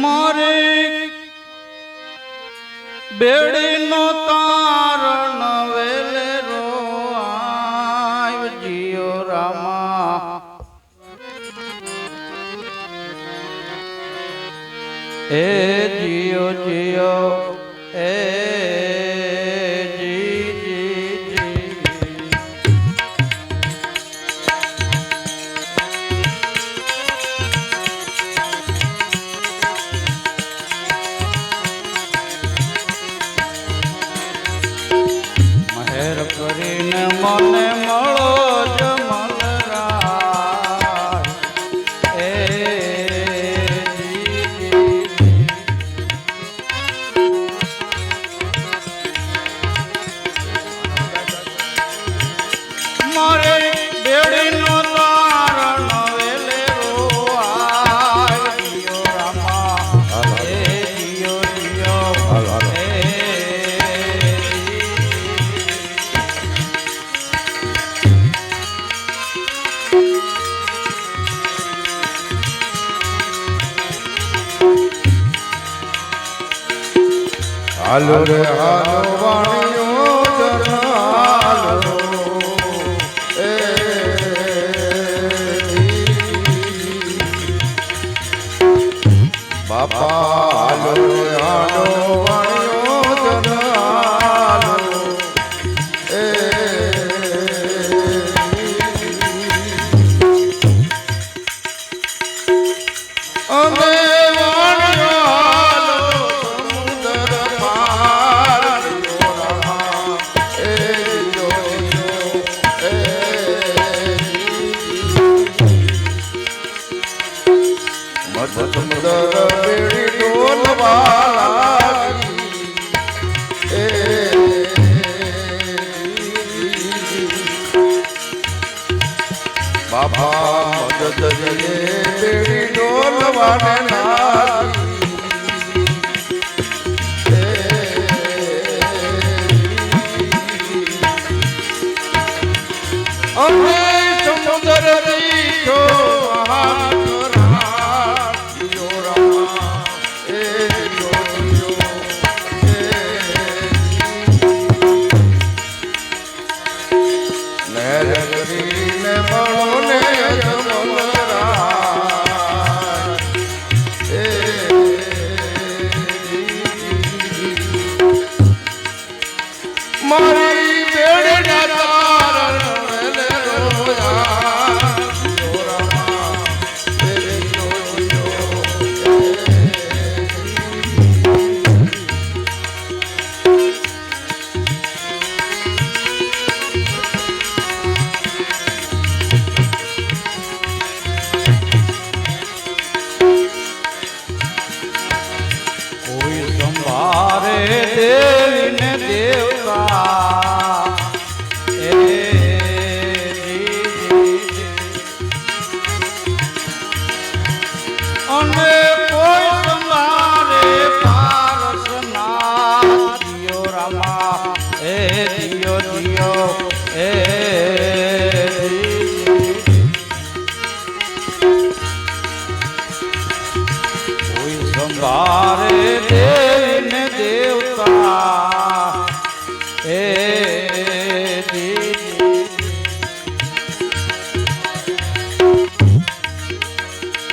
મારે બેડીનો તારણ વેલે રો આવજીઓ રામા. એ જીઓ જીઓ હાલો રે હાલો. વાણીઓ ચલાલો એ બાપા હાલો રે હાલો વાણીઓ બાપા મદદ રે તેરી ડોલવાને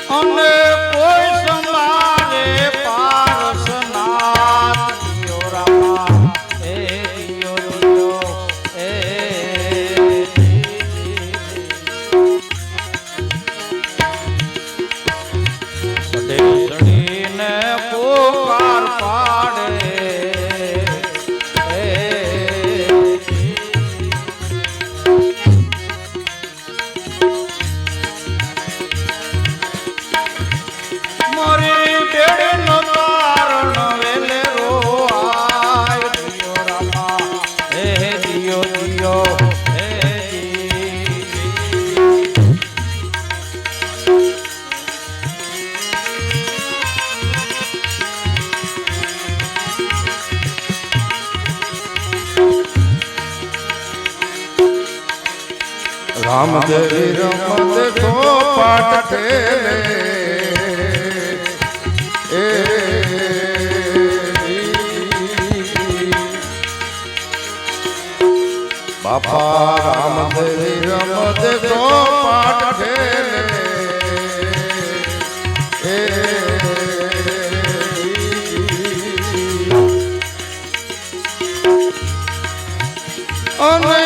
on earth. રામદેવી રમત તો પાઠ એ બાપા રામદેવી રમત તો પાઠ એ અને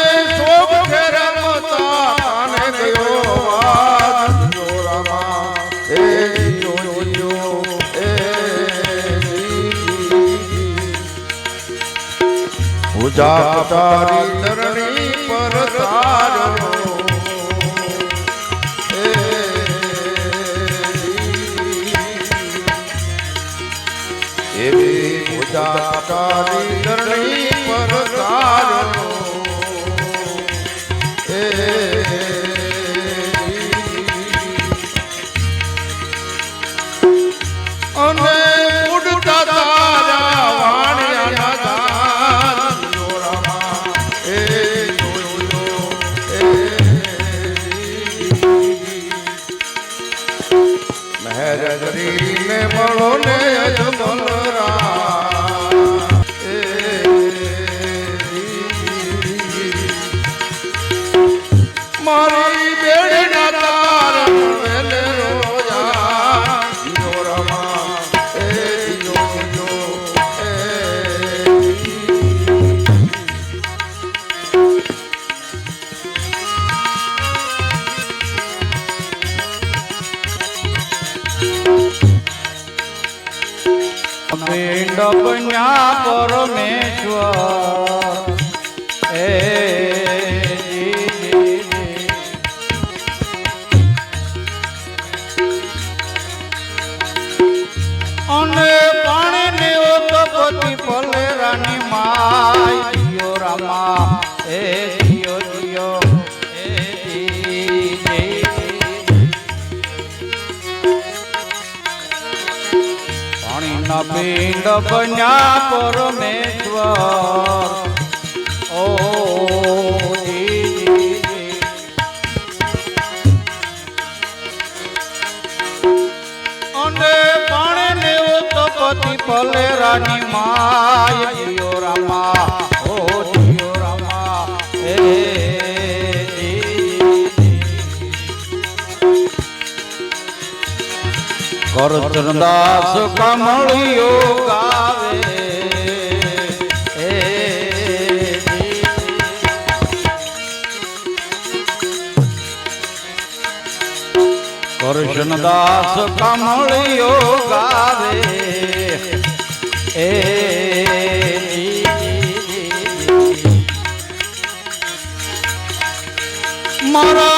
પૂજા તારી ધરણી પર તારો એવી પૂજા તારી ધરણી પિંડ બન્યા પરમેશ્વર. એ પિંડ બન્યા પરમેશ્વર ઓ જી, જી, જી. અને પાણી ને માય રામા ઓ કરચનદાસ કમળિયો ગાવે. કરશનદાસ કમળિયો ગાવે. એ મારા